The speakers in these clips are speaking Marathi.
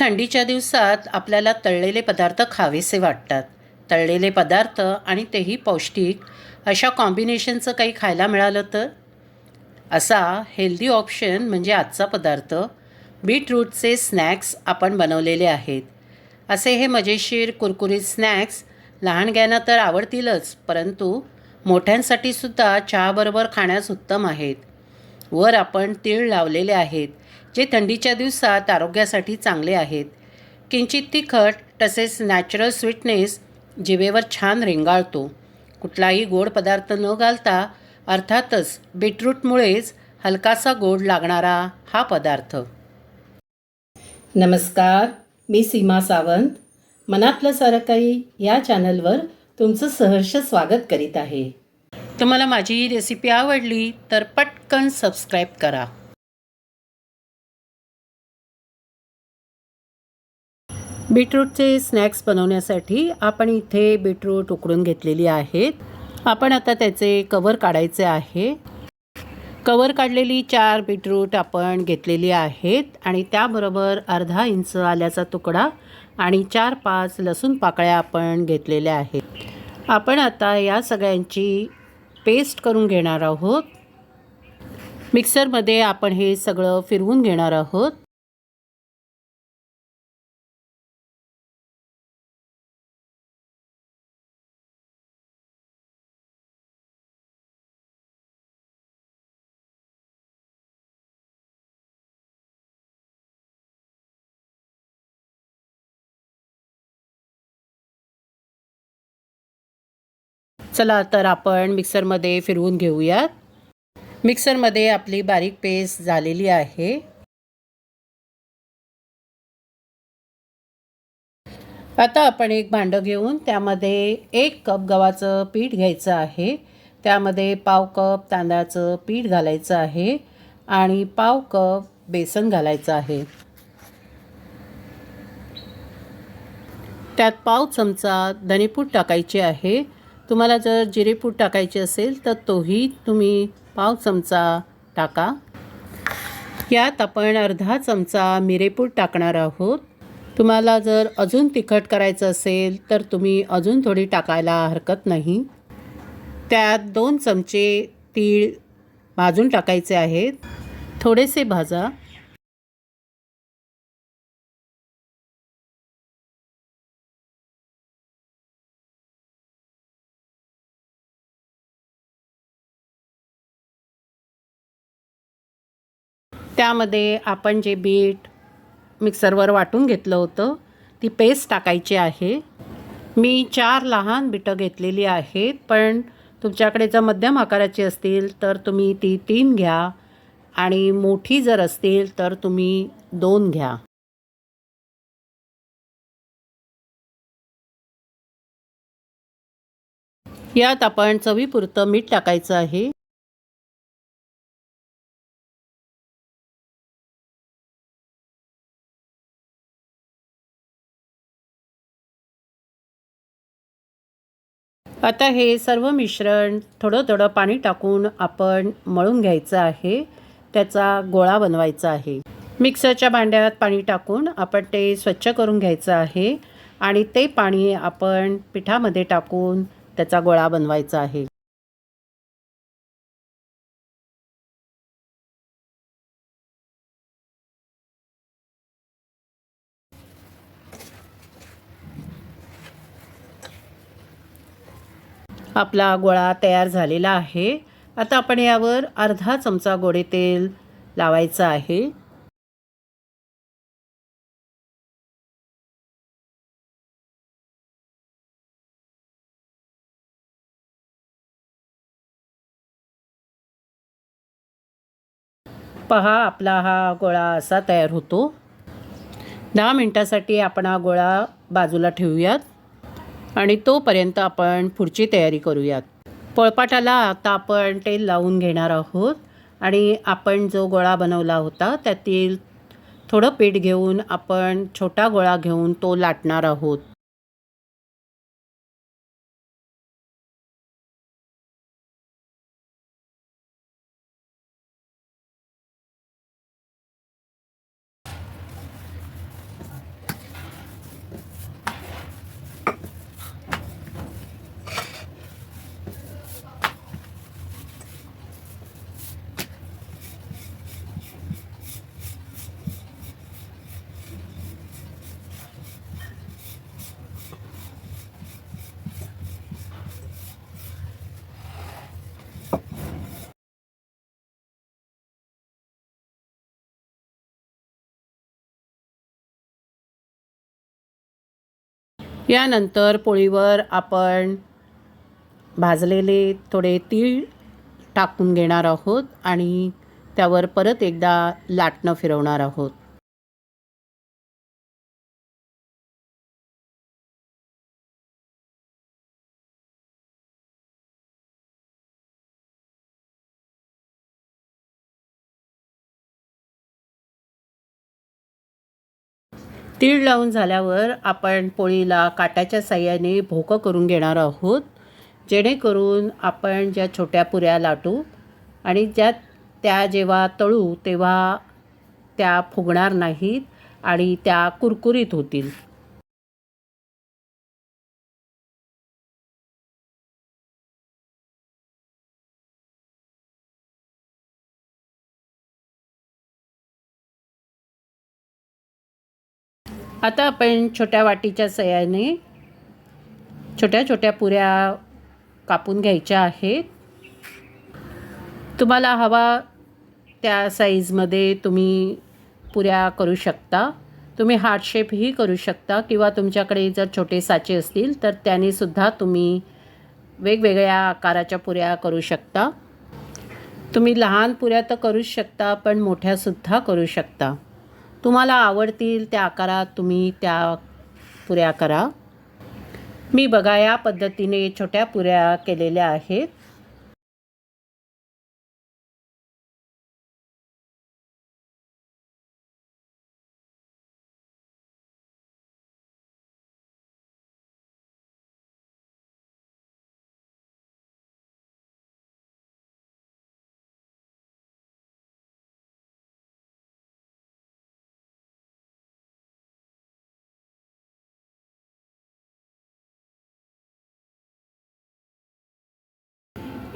थंडीच्या दिवसात आपल्याला तळलेले पदार्थ खावेसे वाटतात. तळलेले पदार्थ आणि तेही पौष्टिक अशा कॉम्बिनेशनचं काही खायला मिळालं तर? असा हेल्दी ऑप्शन म्हणजे आजचा पदार्थ बीटरूटचे स्नॅक्स आपण बनवलेले आहेत. असे हे मजेशीर कुरकुरीत स्नॅक्स लहानग्यांना तर आवडतीलच परंतु मोठ्यांसाठी सुद्धा चहाबरोबर खाण्यास उत्तम आहेत. वर आपण तीळ लावलेले आहेत. जे थंडीच्या दिवसात आरोग्यासाठी चांगले आहेत. किंचित तिखट तसेच नॅचरल स्वीटनेस जिवेवर छान रेंगाळतो. कुठलाही गोड पदार्थ न घालता अर्थातच बीटरूटमुळेच हलकासा गोड लागणारा हा पदार्थ. नमस्कार मी सीमा सावंत. मनातलं सारं काही या चॅनलवर तुमचं सहर्ष स्वागत करीत आहे. तुम्हाला माझी ही रेसिपी आवडली तर पटकन सबस्क्राईब करा. बीटरूटचे स्नॅक्स बनवण्यासाठी आपण इथे बीटरूट उकडून घेतलेली आहेत. आपण आता त्याचे कवर काढायचे आहे. कवर काढलेली चार बीटरूट आपण घेतलेली आहेत आणि त्याबरोबर अर्धा इंच आल्याचा तुकडा आणि चार पाच लसूण पाकळ्या आपण घेतलेल्या आहेत. आपण आता या सगळ्यांची पेस्ट करून घेणार आहोत. मिक्सरमध्ये आपण हे सगळं फिरवून घेणार आहोत. चला तर आपण मिक्सरमध्ये फिरवून घेऊयात. मिक्सरमध्ये आपली बारीक पेस्ट झालेली आहे. आता आपण एक भांडं घेऊन त्यामध्ये एक कप गव्हाचं पीठ घ्यायचं आहे. त्यामध्ये पाव कप तांदळाचं पीठ घालायचं आहे आणि पाव कप बेसन घालायचं आहे. त्यात पाव चमचा धनेपूड टाकायचे आहे. तुम्हाला जर जिरेपूड टाकायचे असेल तर तोही तुम्ही पाव चमचा टाका. यात आपण अर्धा चमचा मिरेपूड टाकणार आहोत. तुम्हाला जर अजून तिखट करायचं असेल तर तुम्ही अजून थोडी टाकायला हरकत नाही. त्यात दोन चमचे तीळ भाजून टाकायचे आहेत. थोडेसे भाजा. त्यामध्ये आपण जे बीट मिक्सरवर वाटून घेतलं होतं ती पेस्ट टाकायची आहे. मी चार लहान बिटं घेतलेली आहेत पण तुमच्याकडे जर मध्यम आकाराची असतील तर तुम्ही ती तीन घ्या आणि मोठी जर असतील तर तुम्ही दोन घ्या. यात आपण चवीपुरतं मीठ टाकायचं आहे. आता हे सर्व मिश्रण थोडं थोडं पाणी टाकून आपण मळून घ्यायचं आहे. त्याचा गोळा बनवायचा आहे. मिक्सरच्या भांड्यात पाणी टाकून आपण ते स्वच्छ करून घ्यायचं आहे आणि ते पाणी आपण पिठामध्ये टाकून त्याचा गोळा बनवायचा आहे. आपला गोळा तयार झालेला आहे. आता आपण यावर अर्धा चमचा गोडे तेल लावायचं आहे. पहा आपला हा गोळा असा तयार होतो. दहा मिनटासाठी आपण हा गोळा बाजूला ठेवूयात. आणि तोपर्यंत आपण पुढची तयारी करूयात. पोळपाटाला आता आपण तेल लावून घेणार आहोत आणि आपण जो गोळा बनवला होता त्यातील थोडं पीठ घेऊन आपण छोटा गोळा घेऊन तो लाटणार आहोत. यानंतर पोळीवर आपण भाजलेले थोडे तीळ टाकून घेणार आहोत आणि त्यावर परत एकदा लाटणं फिरवणार आहोत. तीळ लावून झाल्यावर आपण पोळीला काट्याच्या साह्याने भोकं करून घेणार आहोत. जेणेकरून आपण ज्या छोट्या पुऱ्या लाटू आणि ज्या त्या जेव्हा तळू तेव्हा त्या फुगणार नाहीत आणि त्या कुरकुरीत होतील. आता आपण छोट्या वाटीच्या सयाने छोट्या छोट्या पुऱ्या कापून घ्यायच्या आहेत. तुम्हाला हवा त्या साईजमध्ये तुम्ही पुऱ्या करू शकता. तुम्ही हार्ट शेपही करू शकता किंवा तुमच्याकडे जर छोटे साचे असतील तर त्यानेसुद्धा तुम्ही वेगवेगळ्या आकाराच्या पुऱ्या करू शकता. तुम्ही लहान पुऱ्या तर करूच शकता पण मोठ्यासुद्धा करू शकता. तुम्हाला आवडतील त्या आकारात तुम्ही त्या पुऱ्या करा. मी बघा या पद्धतीने छोट्या पुऱ्या केलेल्या आहेत.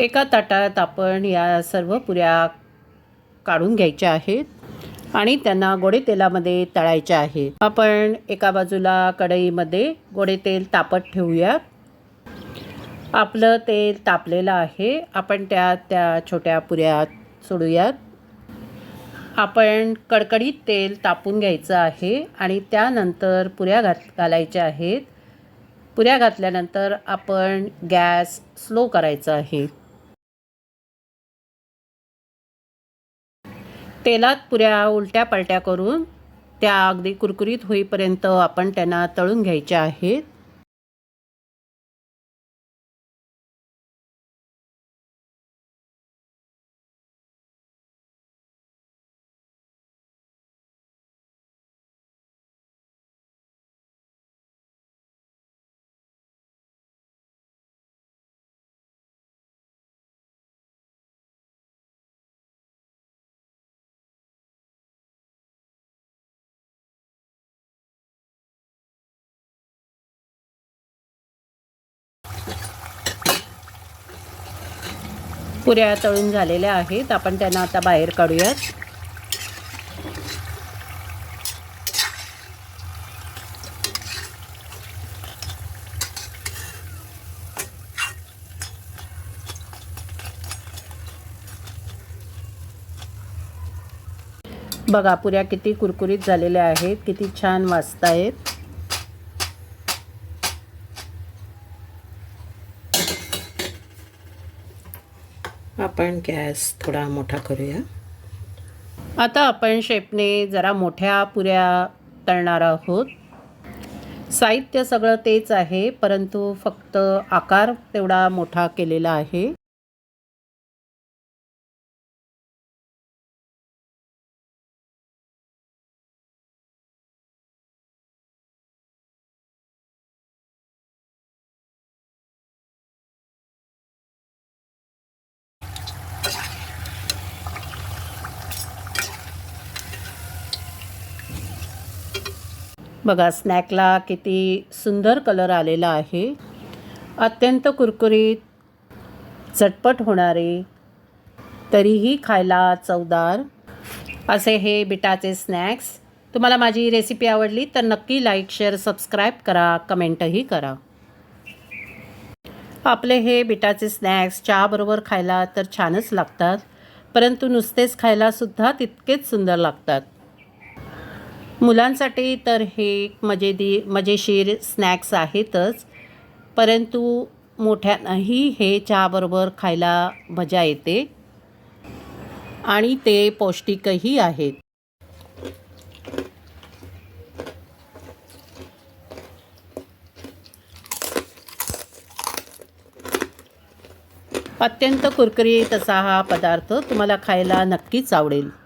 एका ताटात आपण या सर्व पुऱ्या काढून घ्यायच्या आहेत आणि त्यांना गोडे तेलामध्ये तळायच्या आहेत. आपण एका बाजूला कढईमध्ये गोडे तेल तापत ठेवूयात. आपलं तेल तापलेलं आहे. आपण त्या त्या छोट्या पुऱ्या सोडूयात. आपण कडकडीत तेल तापून घ्यायचं आहे आणि त्यानंतर पुऱ्या घात घालायच्या आहेत. पुऱ्या घातल्यानंतर आपण गॅस स्लो करायचा आहे. तेलात पुऱ्या उलट्या पलट्या करून त्या अगदी कुरकुरीत होईपर्यंत आपण त्यांना तळून घ्यायच्या आहेत. पुऱ्या तळून झालेल्या आहेत. आपण त्यांना आता बाहेर काढूयात. बघा पुऱ्या किती कुरकुरीत झालेल्या आहेत किती छान वाजत आपण गॅस थोडा मोठा करूया. आता आपण शेपने जरा मोठ्या पुऱ्या तळणार आहोत. साहित्य सगळं तेच आहे परंतु फक्त आकार तेवढा मोठा केलेला आहे. बघा स्नॅकला किती सुंदर कलर आलेला आहे. अत्यंत कुरकुरीत चटपट होणारे तरीही खायला चवदार असे हे बिटाचे स्नॅक्स तुम्हाला माझी रेसिपी आवडली तर नक्की लाईक शेअर सबस्क्राईब करा कमेंटही करा. आपले हे बिटाचे स्नॅक्स चहाबरोबर खायला तर छानच लागतात परंतु नुसतेच खायलासुद्धा तितकेच सुंदर लागतात. मुलांसाठी तर हे मजेदी मजेशीर स्नॅक्स आहेतच. परंतु मोठ्यांनाही हे चहाबरोबर खायला मजा येते. आणि ते पौष्टिकही आहेत. अत्यंत कुरकुरीत असा हा पदार्थ तुम्हाला खायला नक्कीच आवडेल.